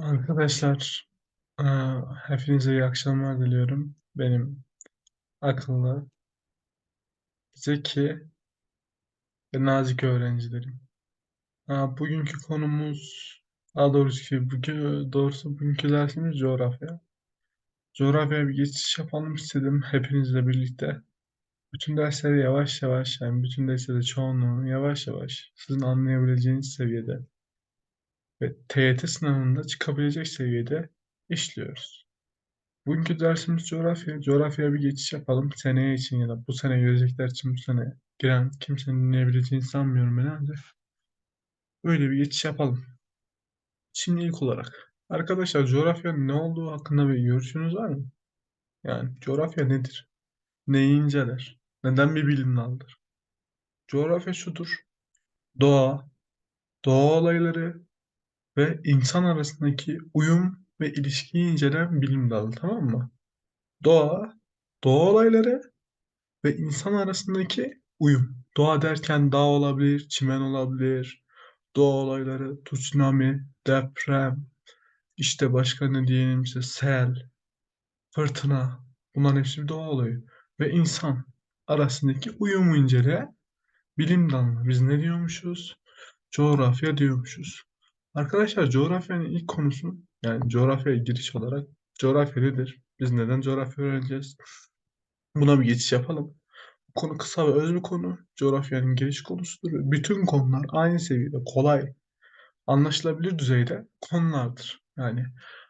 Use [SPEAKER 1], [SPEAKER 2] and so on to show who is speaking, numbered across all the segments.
[SPEAKER 1] Arkadaşlar, eee, hepinize iyi akşamlar diliyorum. Benim akıllı, zeki ve nazik öğrencilerim. Aa, bugünkü konumuz, daha doğrusu ki bugün, doğrusu bugünkü dersimiz coğrafya. Coğrafyaya bir geçiş yapalım istedim hepinizle birlikte. Bütün dersleri yavaş yavaş, yani bütün dersleri çoğunluğunu yavaş yavaş sizin anlayabileceğiniz seviyede ve TYT sınavında çıkabilecek seviyede işliyoruz. Bugünkü dersimiz coğrafya. Coğrafyaya bir geçiş yapalım. Seneye için ya da bu sene girecekler için bu sene giren kimsenin dinleyebileceğini sanmıyorum ben ancak. Böyle bir geçiş yapalım. Şimdi ilk olarak. Arkadaşlar coğrafyanın ne olduğu hakkında bir görüşünüz var mı? Yani coğrafya nedir? Neyi inceler? Neden bir bilim dalıdır? Coğrafya şudur. Doğa, doğa olayları ve insan arasındaki uyum ve ilişkiyi incelen bilim dalı tamam mı? Doğa, doğa olayları ve insan arasındaki uyum. Doğa derken dağ olabilir, çimen olabilir, doğa olayları, tsunami, deprem, işte başka ne diyelim işte sel, fırtına. Bunların hepsi bir doğa olayı. Ve insan arasındaki uyumu inceleyen bilim dalı. Biz ne diyormuşuz? Coğrafya diyormuşuz. Arkadaşlar coğrafyanın ilk konusu yani coğrafyaya giriş olarak coğrafya nedir? Biz neden coğrafya öğreneceğiz? Buna bir geçiş yapalım. Konu kısa ve öz bir konu. Coğrafyanın giriş konusudur. Bütün konular aynı seviyede, kolay, anlaşılabilir düzeyde konulardır. Yani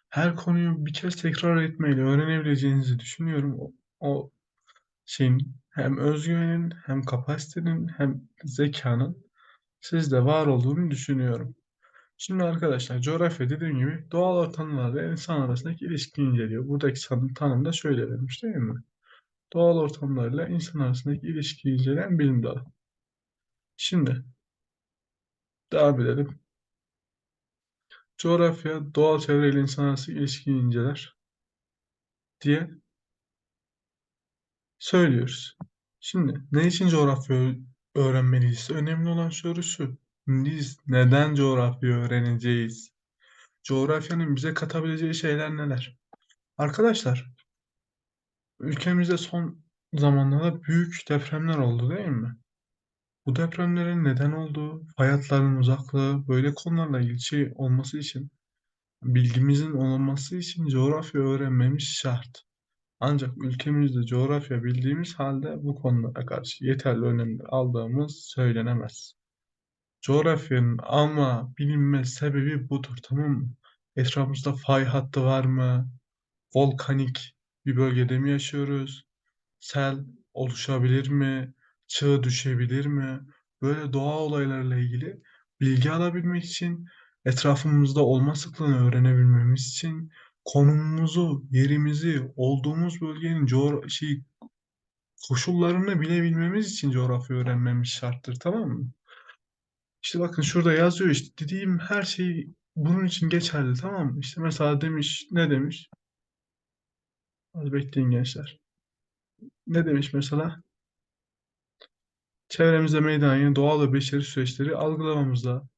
[SPEAKER 1] her konuyu bir kez tekrar etmeyle öğrenebileceğinizi düşünüyorum. O, o şeyin hem özgüvenin hem kapasitenin hem zekanın sizde var olduğunu düşünüyorum. Şimdi arkadaşlar coğrafya dediğim gibi doğal ortamlarla insan arasındaki ilişkiyi inceliyor. Buradaki tanım da şöyle verilmiş değil mi? Doğal ortamlarla insan arasındaki ilişkiyi inceleyen bilim dalı. Şimdi devam edelim. Coğrafya, doğal çevreyle insan arası ilişkiyi inceler diye söylüyoruz. Şimdi ne için coğrafya öğrenmeliyiz? Önemli olan soru şu. Biz neden coğrafya öğreneceğiz? Coğrafyanın bize katabileceği şeyler neler? Arkadaşlar, ülkemizde son zamanlarda büyük depremler oldu değil mi? Bu depremlerin neden olduğu, fay hatlarının uzaklığı, böyle konularla ilgili olması için Bilgimizin olması için coğrafya öğrenmemiz şart. Ancak ülkemizde coğrafya bildiğimiz halde bu konulara karşı yeterli önlemler aldığımız söylenemez. Coğrafyanın ama bilinme sebebi budur, tamam mı? Etrafımızda fay hattı var mı? Volkanik bir bölgede mi yaşıyoruz? Sel oluşabilir mi? Çığ düşebilir mi? Böyle doğa olaylarıyla ilgili bilgi alabilmek için, etrafımızda olma sıklığını öğrenebilmemiz için, konumumuzu, yerimizi, olduğumuz bölgenin coğra şey, koşullarını bilebilmemiz için coğrafya öğrenmemiz şarttır, tamam mı? İşte bakın şurada yazıyor işte dediğim her şey bunun için geçerli, tamam mı? İşte mesela demiş, ne demiş? Hadi bekleyin gençler. Ne demiş mesela? Çevremizde meydana gelen doğal ve beşeri süreçleri algılamamızda.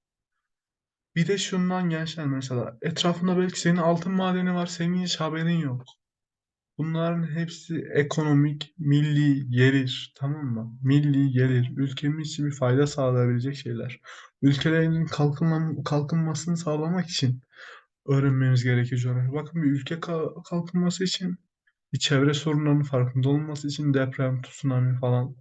[SPEAKER 1] Bir de şundan gençler mesela etrafında belki senin altın madeni var senin hiç haberin yok. Bunların hepsi ekonomik, milli gelir tamam mı? Milli gelir ülkemiz için bir fayda sağlayabilecek şeyler. Ülkelerin kalkınma, kalkınmasını sağlamak için öğrenmemiz gerekiyor coğrafya. Bakın bir ülke ka- kalkınması için bir çevre sorunlarının farkında olması için deprem, tsunami falan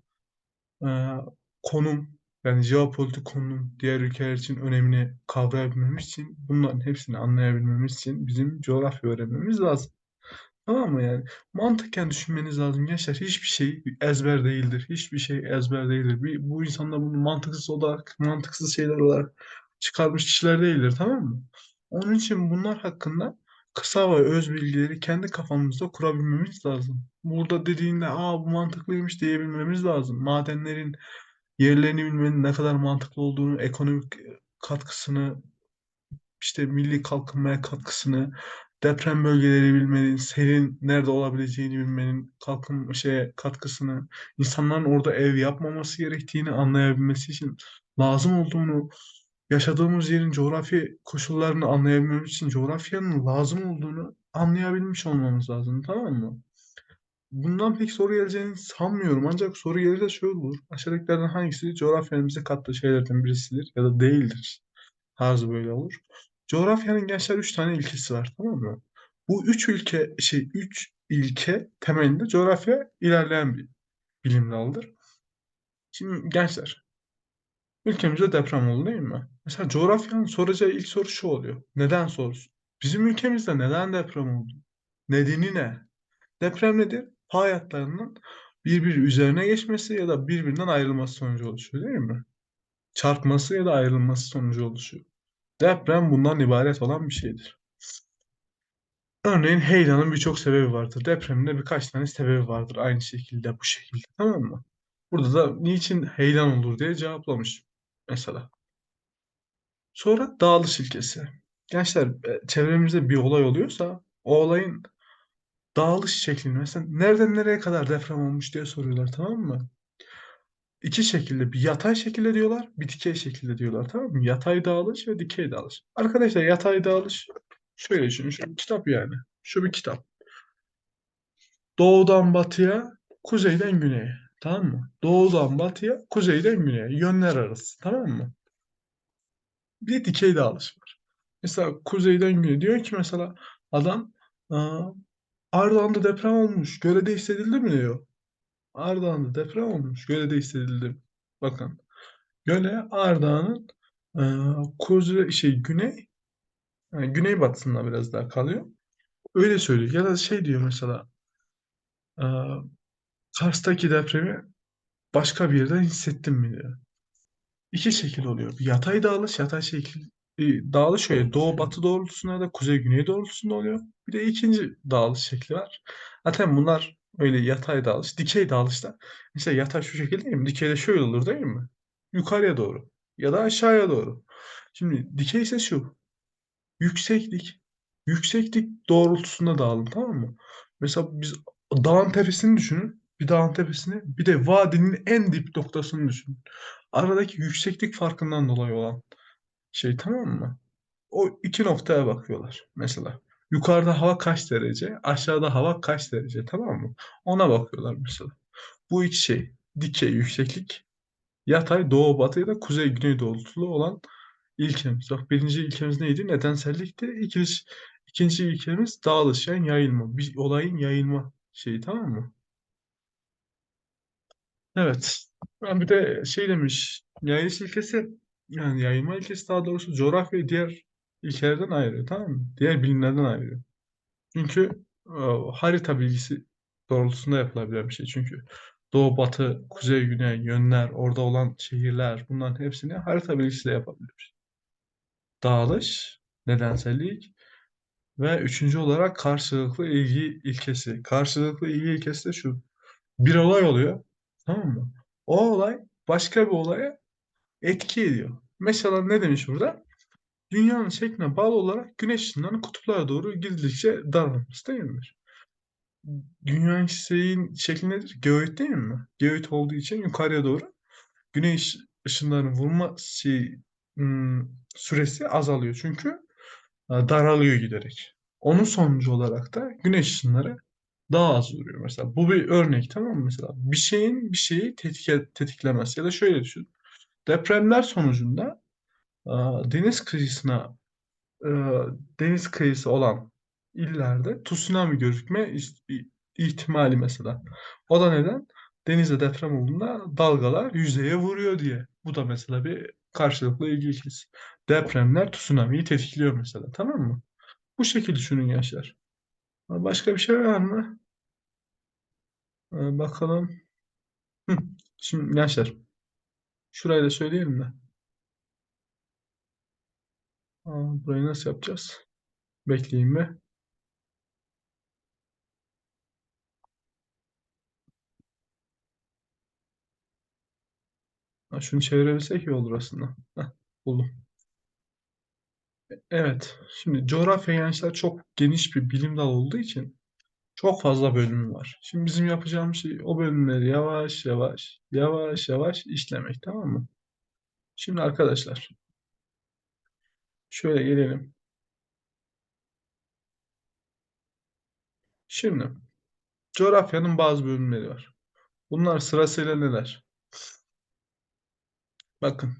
[SPEAKER 1] Eee, konum yani jeopolitik konum diğer ülkeler için önemini kavrayabilmemiz için bunların hepsini anlayabilmemiz için bizim coğrafya öğrenmemiz lazım. Tamam mı yani? Mantıken düşünmeniz lazım gençler. Hiçbir şey ezber değildir. Hiçbir şey ezber değildir. Bir, bu insanlar bunu mantıksız olarak, mantıksız şeyler olarak çıkarmış kişiler değildir. Tamam mı? Onun için bunlar hakkında kısa ve öz bilgileri kendi kafamızda kurabilmemiz lazım. Burada dediğinde aa bu mantıklıymış diyebilmemiz lazım. Madenlerin yerlerini bilmenin ne kadar mantıklı olduğunu, ekonomik katkısını, işte milli kalkınmaya katkısını, deprem bölgeleri bilmenin, selin nerede olabileceğini bilmenin kalkınma şeye katkısını, insanların orada ev yapmaması gerektiğini anlayabilmesi için lazım olduğunu yaşadığımız yerin coğrafi koşullarını anlayabilmemiz için coğrafyanın lazım olduğunu anlayabilmiş olmamız lazım, tamam mı? Bundan pek soru geleceğini sanmıyorum. Ancak soru gelirse şöyle olur. Aşağıdakilerden hangisi coğrafyanın bize kattığı şeylerden birisidir ya da değildir? Tarzı böyle olur. Coğrafyanın gençler üç tane ilkesi var, tamam mı? Bu üç ülke, şey, üç ilke temelinde coğrafya ilerleyen bir bilim dalıdır. Şimdi gençler, ülkemizde deprem oldu değil mi? Mesela coğrafyanın soracağı ilk soru şu oluyor. Neden sorusu? Bizim ülkemizde neden deprem oldu? Nedeni ne? Deprem nedir? Pay hatlarının birbiri üzerine geçmesi ya da birbirinden ayrılması sonucu oluşuyor değil mi? Çarpması ya da ayrılması sonucu oluşuyor. Deprem bundan ibaret olan bir şeydir. Örneğin heyelanın birçok sebebi vardır. Depremin de birkaç tane sebebi vardır aynı şekilde bu şekilde tamam mı? Burada da niçin heyelan olur diye cevaplamış mesela. Sonra dağılış ilkesi. Gençler e, çevremizde bir olay oluyorsa o olayın dağılış şeklini mesela nereden nereye kadar deprem olmuş diye soruyorlar tamam mı? İki şekilde bir yatay şekilde diyorlar bir dikey şekilde diyorlar tamam mı? Yatay dağılış ve dikey dağılış. Arkadaşlar yatay dağılış şöyle düşünün şu bir kitap yani. Şu bir kitap. Doğudan batıya, kuzeyden güneye. Tamam mı? Doğudan batıya, kuzeyden güneye. Yönler arası. Tamam mı? Bir dikey dağılış var. Mesela kuzeyden güneye diyor ki mesela adam Ardahan'da deprem olmuş. Göre'de hissedildi mi diyor. Ardahan'da deprem olmuş. Göre'de hissedildi? Bakın. Göle Ardahan'ın aa, kuzey şey güney yani güneybatısında biraz daha kalıyor. Öyle söylüyor. Ya da şey diyor mesela aa, Kars'taki depremi başka bir yerden hissettim mi diyor. İki şekil oluyor. Yatay dağılış, yatay şekil bir dağılış şöyle doğu batı doğrultusunda da kuzey güney doğrultusunda oluyor. Bir de ikinci dağılış şekli var. Zaten bunlar öyle yatay dağılış, dikey dağılışta. Mesela yatay şu şekilde değil mi? Dikeyde şöyle olur değil mi? Yukarıya doğru ya da aşağıya doğru. Şimdi dikey ise şu. Yükseklik. Yükseklik doğrultusunda dağılım tamam mı? Mesela biz dağın tepesini düşünün. Bir dağın tepesini bir de vadinin en dip noktasını düşünün. Aradaki yükseklik farkından dolayı olan şey tamam mı? O iki noktaya bakıyorlar mesela. Yukarıda hava kaç derece, aşağıda hava kaç derece tamam mı? Ona bakıyorlar mesela. Bu iki şey dikey yükseklik, yatay doğu batı ya da kuzey güney doğrultulu olan ilkemiz. Bak birinci ilkemiz neydi? Nedensellikti. İkinci, ikinci ilkemiz dağılış yani yayılma. Bir olayın yayılma şeyi tamam mı? Evet. Ben bir de şey demiş. Yayılış ilkesi yani yayılma ilkesi daha doğrusu coğrafyayı diğer ilkelerden ayırıyor tamam mı? Diğer bilimlerden ayırıyor. Çünkü e, harita bilgisi doğrultusunda yapılabilen bir şey. Çünkü doğu, batı, kuzey, güney, yönler, orada olan şehirler bunların hepsini harita bilgisiyle yapabiliyoruz. Dağılış, nedensellik ve üçüncü olarak karşılıklı ilgi ilkesi. Karşılıklı ilgi ilkesi de şu. Bir olay oluyor. Tamam mı? O olay başka bir olaya etki ediyor. Mesela ne demiş burada? Dünyanın şekline bağlı olarak güneş ışınlarının kutuplara doğru gidildikçe daralması değil midir? Dünyanın şeyin şekli nedir? Geoid değil mi? Geoid olduğu için yukarıya doğru güneş ışınlarının vurma şey, hmm, süresi azalıyor. Çünkü e, daralıyor giderek. Onun sonucu olarak da güneş ışınları daha az vuruyor mesela. Bu bir örnek tamam mı? Mesela bir şeyin bir şeyi tetik tetiklemesi ya da şöyle düşün. Depremler sonucunda deniz kıyısına e, deniz kıyısı olan illerde tsunami gözükme ihtimali mesela. O da neden? Denizde deprem olduğunda dalgalar yüzeye vuruyor diye. Bu da mesela bir karşılıklı ilgi ilkesi. Depremler tsunami'yi tetikliyor mesela. Tamam mı? Bu şekilde düşünün gençler. Başka bir şey var mı? Ee, bakalım. Şimdi gençler. Şurayı da söyleyelim de. Burayı nasıl yapacağız? Bekleyin be. Ha, şunu çevirebilsek iyi olur aslında. Heh, buldum. Evet. Şimdi coğrafya gençler çok geniş bir bilim dalı olduğu için çok fazla bölümü var. Şimdi bizim yapacağımız şey o bölümleri yavaş yavaş yavaş yavaş işlemek tamam mı? Şimdi arkadaşlar Şöyle gelelim. Şimdi coğrafyanın bazı bölümleri var. Bunlar sırasıyla neler? Bakın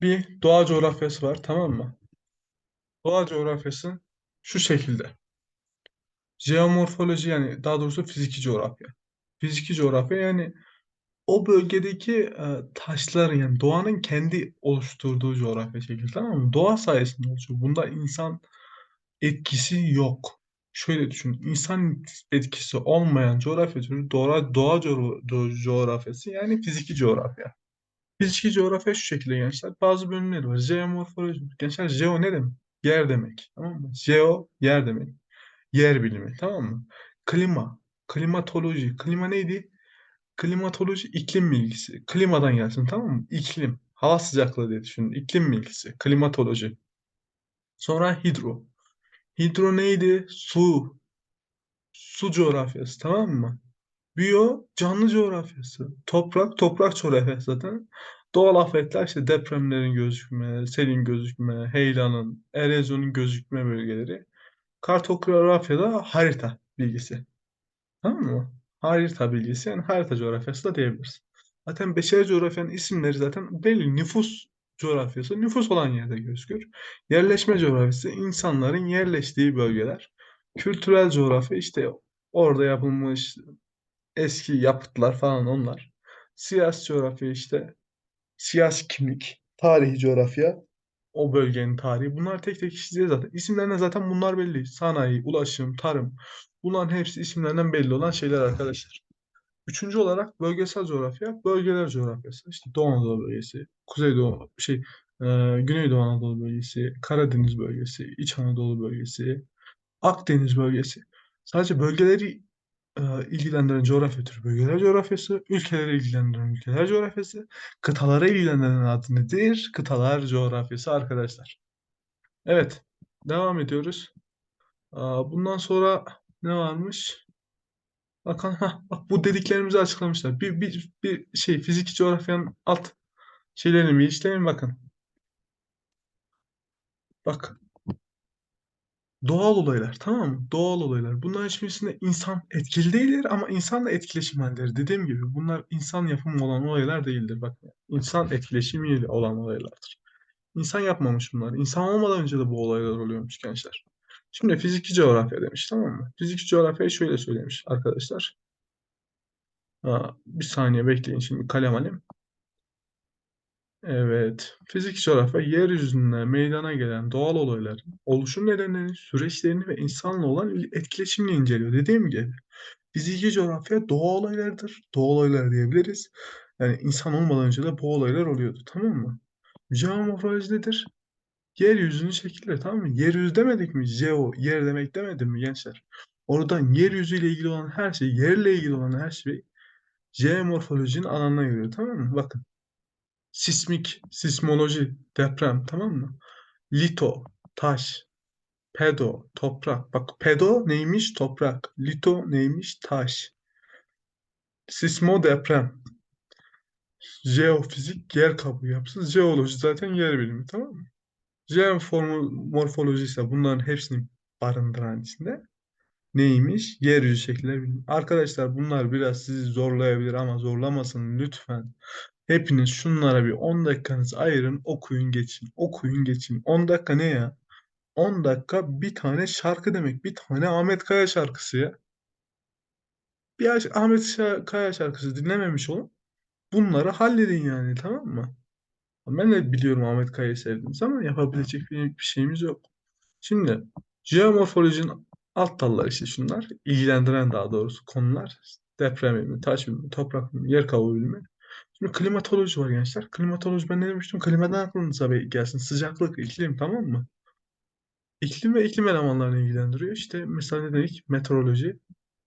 [SPEAKER 1] bir doğa coğrafyası var tamam mı? Doğa coğrafyası şu şekilde. Jeomorfoloji yani daha doğrusu fiziki coğrafya. Fiziki coğrafya yani o bölgedeki e, taşların yani doğanın kendi oluşturduğu coğrafya şekli tamam mı? Doğa sayesinde oluşuyor. Bunda insan etkisi yok. Şöyle düşün. İnsan etkisi olmayan coğrafya türü doğa, doğa co- co- coğrafyası yani fiziki coğrafya. Fiziki coğrafya şu şekilde gençler. Bazı bölümleri var. Jeomorfoloji. Gençler jeo ne demek? Yer demek. Tamam mı? Jeo yer demek. Yer bilimi. Tamam mı? Klima. Klimatoloji. Klima neydi? Klimatoloji iklim bilgisi. Klimadan gelsin tamam mı? İklim. Hava sıcaklığı diye düşünün. İklim bilgisi. Klimatoloji. Sonra hidro. Hidro neydi? Su. Su coğrafyası tamam mı? Biyo canlı coğrafyası. Toprak toprak coğrafyası zaten. Doğal afetler işte depremlerin gözükme, selin gözükme, heyelanın, erozyonun gözükme bölgeleri. Kartografyada harita bilgisi. Tamam mı? Harita bilgisi yani harita coğrafyası da diyebiliriz. Zaten beşeri coğrafyanın isimleri zaten belli. Nüfus coğrafyası nüfus olan yerde gözükür. Yerleşme coğrafyası insanların yerleştiği bölgeler. Kültürel coğrafya işte orada yapılmış eski yapıtlar falan onlar. Siyasi coğrafya işte siyasi kimlik, tarihi coğrafya, o bölgenin tarihi. Bunlar tek tek işleyeceğiz zaten. İsimlerinden zaten bunlar belli. Sanayi, ulaşım, tarım. Bunların hepsi isimlerinden belli olan şeyler arkadaşlar. Üçüncü olarak bölgesel coğrafya, bölgeler coğrafyası. İşte Doğu Anadolu bölgesi, Kuzeydoğu, şey, e, Güneydoğu Anadolu bölgesi, Karadeniz bölgesi, İç Anadolu bölgesi, Akdeniz bölgesi. Sadece bölgeleri e, ilgilendiren coğrafya türü bölgeler coğrafyası, ülkeleri ilgilendiren ülkeler coğrafyası, kıtaları ilgilendiren adı nedir? Kıtalar coğrafyası arkadaşlar. Evet, devam ediyoruz. Aa, Bundan sonra ne varmış? Bakın ha bak bu dediklerimizi açıklamışlar. Bir, bir, bir şey fizik coğrafyanın alt şeylerini bir işleyin bakın. Bak doğal olaylar tamam mı? Doğal olaylar. Bunların hiçbirisinde insan etkili değildir ama insanla etkileşim halleri. Dediğim gibi bunlar insan yapımı olan olaylar değildir. Bak insan etkileşimiyle olan olaylardır. İnsan yapmamış bunlar. İnsan olmadan önce de bu olaylar oluyormuş gençler. Şimdi fiziki coğrafya demiş tamam mı? Fiziki coğrafyayı şöyle söylemiş arkadaşlar. Bir saniye bekleyin şimdi kalem alayım. Evet. Fizik coğrafya yeryüzünde meydana gelen doğal olayların oluşum nedenlerini, süreçlerini ve insanla olan il- etkileşimini inceliyor. Dediğim gibi fiziki coğrafya doğa olaylarıdır. Doğa olayları diyebiliriz. Yani insan olmadan önce de bu olaylar oluyordu. Tamam mı? Jeomorfoloji nedir? Yeryüzünün şekilleri tamam mı? Yeryüzü demedik mi? Jeo, yer demek demedim mi gençler? Oradan yeryüzüyle ilgili olan her şey, yerle ilgili olan her şey jeomorfolojinin alanına giriyor. Tamam mı? Bakın. Sismik, sismoloji, deprem tamam mı? Lito, taş, pedo, toprak. Bak pedo neymiş? Toprak. Lito neymiş? Taş. Sismo deprem. Jeofizik yer kabuğu yapısı. Jeoloji zaten yer bilimi tamam mı? Jeomorfoloji ise bunların hepsini barındıran içinde. Neymiş? Yeryüzü şekilleri. Arkadaşlar bunlar biraz sizi zorlayabilir ama zorlamasın lütfen. Hepiniz şunlara bir 10 dakikanızı ayırın, okuyun geçin. Okuyun geçin. 10 dakika ne ya? 10 dakika bir tane şarkı demek. Bir tane Ahmet Kaya şarkısı ya. Bir Ahmet Kaya şarkısı dinlememiş olun. Bunları halledin yani tamam mı? Ben de biliyorum Ahmet Kaya'yı sevdiğiniz ama yapabilecek bir, bir şeyimiz yok. Şimdi jeomorfolojinin alt dalları işte şunlar. ilgilendiren daha doğrusu konular. Deprem bilimi, taş bilimi, toprak bilimi, yer kabuğu bilimi. Şimdi klimatoloji var gençler. Klimatoloji ben ne demiştim? Klimadan aklınıza bir gelsin. Sıcaklık, iklim tamam mı? İklim ve iklim elemanlarını ilgilendiriyor. İşte mesela ne dedik? Meteoroloji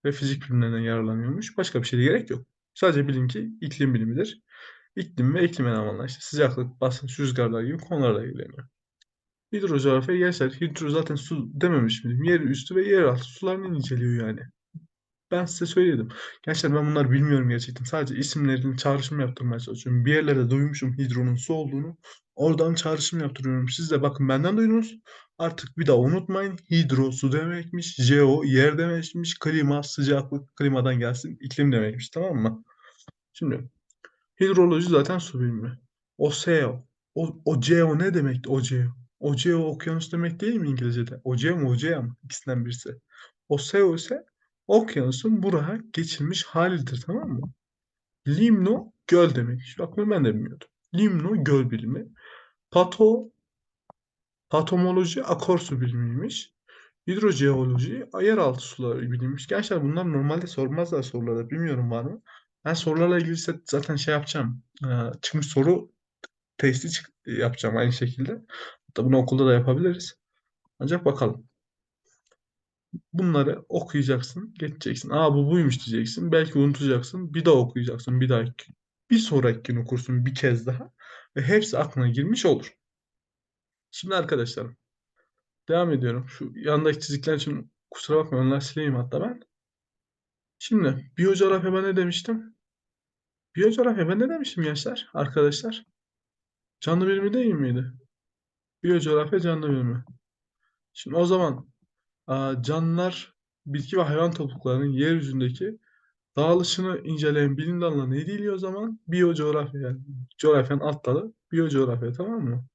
[SPEAKER 1] ve fizik bilimlerinden yararlanıyormuş. Başka bir şeye gerek yok. Sadece bilin ki iklim bilimidir. İklim ve iklim elemanları işte sıcaklık, basınç, rüzgarlar gibi konularla ilgileniyor. Hidrocoğrafya gençler. Hidro zaten su dememiş miydim? Yer üstü ve yer altı sularını inceliyor yani. Ben size söyledim. Gerçekten ben bunları bilmiyorum gerçekten. Sadece isimlerini çağrışım yaptırmaya çalışıyorum. Bir yerlerde duymuşum hidronun su olduğunu. Oradan çağrışım yaptırıyorum. Siz de bakın benden duydunuz. Artık bir daha unutmayın. Hidro su demekmiş. Jeo yer demekmiş. Klima sıcaklık klimadan gelsin. iklim demekmiş tamam mı? Şimdi hidroloji zaten su bilimi. Oseo. O, Oceo ne demekti Oceo? Oceo okyanus demek değil mi İngilizce'de? Oceo mu Ocea mı? İkisinden birisi. Oseo ise okyanusun buraya geçilmiş halidir tamam mı? Limno göl demek. Bak bunu ben de bilmiyordum. Limno göl bilimi. Pato patomoloji akarsu bilimiymiş. Hidrojeoloji yeraltı suları bilimiymiş. Gençler bunlar normalde sormazlar sorularda. Bilmiyorum var mı? Ben sorularla ilgili zaten şey yapacağım. Ee, çıkmış soru testi yapacağım aynı şekilde. Hatta bunu okulda da yapabiliriz. Ancak bakalım. Bunları okuyacaksın, geçeceksin. Aa bu buymuş diyeceksin. Belki unutacaksın. Bir daha okuyacaksın. Bir daha bir sonraki gün okursun bir kez daha. Ve hepsi aklına girmiş olur. Şimdi arkadaşlarım devam ediyorum. Şu yandaki çizikler için kusura bakmayın onları sileyim hatta ben. Şimdi biyocoğrafya ben ne demiştim? Biyocoğrafya ben ne demiştim gençler? Arkadaşlar. Canlı bilimi değil miydi? Biyocoğrafya canlı bilimi. Şimdi o zaman canlılar, bitki ve hayvan topluluklarının yeryüzündeki dağılışını inceleyen bilim dalına ne deniyor o zaman? Biyocoğrafya yani. Coğrafyanın alt dalı biyocoğrafya tamam mı?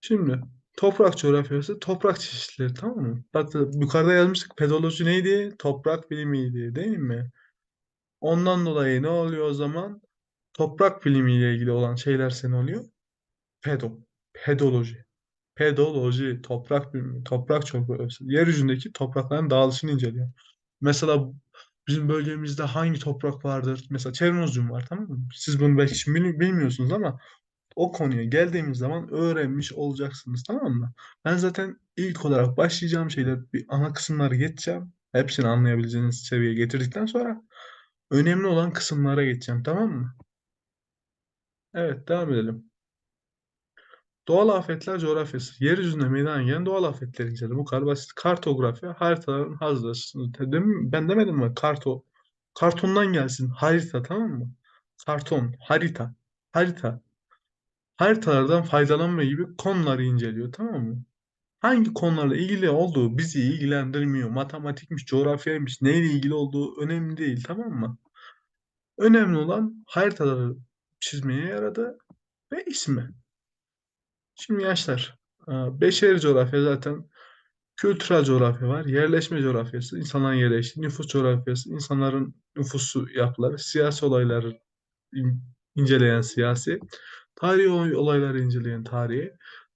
[SPEAKER 1] Şimdi toprak coğrafyası toprak çeşitleri tamam mı? Bak yukarıda yazmıştık pedoloji neydi? Toprak bilimiydi değil mi? Ondan dolayı ne oluyor o zaman? Toprak bilimiyle ilgili olan şeyler ne oluyor? Pedo. Pedoloji. Pedoloji, toprak bilimi, toprak coğrafyası. Yeryüzündeki toprakların dağılışını inceliyor. Mesela bizim bölgemizde hangi toprak vardır? Mesela Çernozyum var tamam mı? Siz bunu belki şimdi bil- bilmiyorsunuz ama o konuya geldiğimiz zaman öğrenmiş olacaksınız tamam mı? Ben zaten ilk olarak başlayacağım şeyler bir ana kısımları geçeceğim. Hepsini anlayabileceğiniz seviyeye getirdikten sonra önemli olan kısımlara geçeceğim tamam mı? Evet devam edelim. Doğal afetler coğrafyası. Yeryüzünde meydana gelen doğal afetler incele. Bu kadar basit. Kartografya, haritaların hazırlasın. Ben demedim mi? Karto. Kartondan gelsin. Harita tamam mı? Karton, harita. Harita. Haritalardan faydalanma gibi konuları inceliyor tamam mı? Hangi konularla ilgili olduğu bizi ilgilendirmiyor. Matematikmiş, coğrafyaymış, neyle ilgili olduğu önemli değil tamam mı? Önemli olan haritaları çizmeye yaradı ve ismi. Şimdi gençler, e, beşeri coğrafya zaten kültürel coğrafya var, yerleşme coğrafyası, insanların yerleştiği, nüfus coğrafyası, insanların nüfusu yapıları, siyasi olayları in- inceleyen siyasi, tarihi olay- olayları inceleyen tarihi,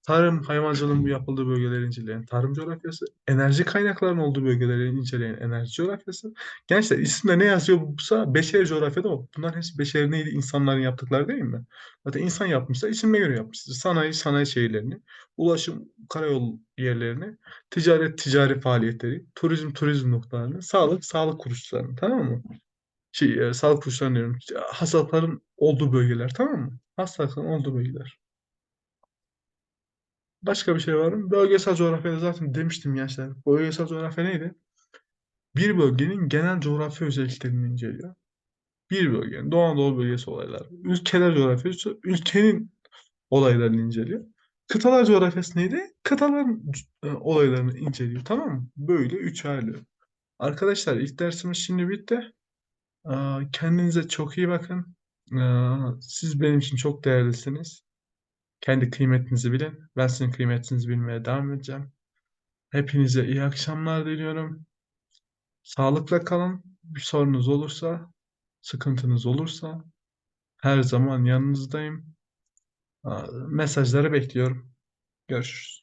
[SPEAKER 1] tarım, hayvancılığın yapıldığı bölgeleri inceleyen tarım coğrafyası, enerji kaynaklarının olduğu bölgeleri inceleyen enerji coğrafyası. Gençler isimde ne yazıyorsa beşeri coğrafyada o. Bunların hepsi beşeri neydi? İnsanların yaptıkları değil mi? Zaten insan yapmışsa isimine göre yapmıştır. Sanayi, sanayi şehirlerini, ulaşım, karayol yerlerini, ticaret, ticari faaliyetleri, turizm, turizm noktalarını, sağlık, sağlık kuruluşlarını tamam mı? Şey, e, sağlık kuruluşlarını diyorum. Hastalıkların olduğu bölgeler tamam mı? Hastalıkların olduğu bölgeler. Başka bir şey var mı? Bölgesel coğrafyada zaten demiştim gençler. Bölgesel coğrafya neydi? Bir bölgenin genel coğrafya özelliklerini inceliyor. Bir bölgenin Doğu Anadolu bölgesi olaylar. Ülkeler coğrafyası ülkenin olaylarını inceliyor. Kıtalar coğrafyası neydi? Kıtaların e, olaylarını inceliyor. Tamam mı? Böyle üç ayrılıyor. Arkadaşlar ilk dersimiz şimdi bitti. Kendinize çok iyi bakın. Aa, Siz benim için çok değerlisiniz. Kendi kıymetinizi bilin. Ben sizin kıymetinizi bilmeye devam edeceğim. Hepinize iyi akşamlar diliyorum. Sağlıkla kalın. Bir sorunuz olursa, sıkıntınız olursa her zaman yanınızdayım. Aa, Mesajları bekliyorum. Görüşürüz.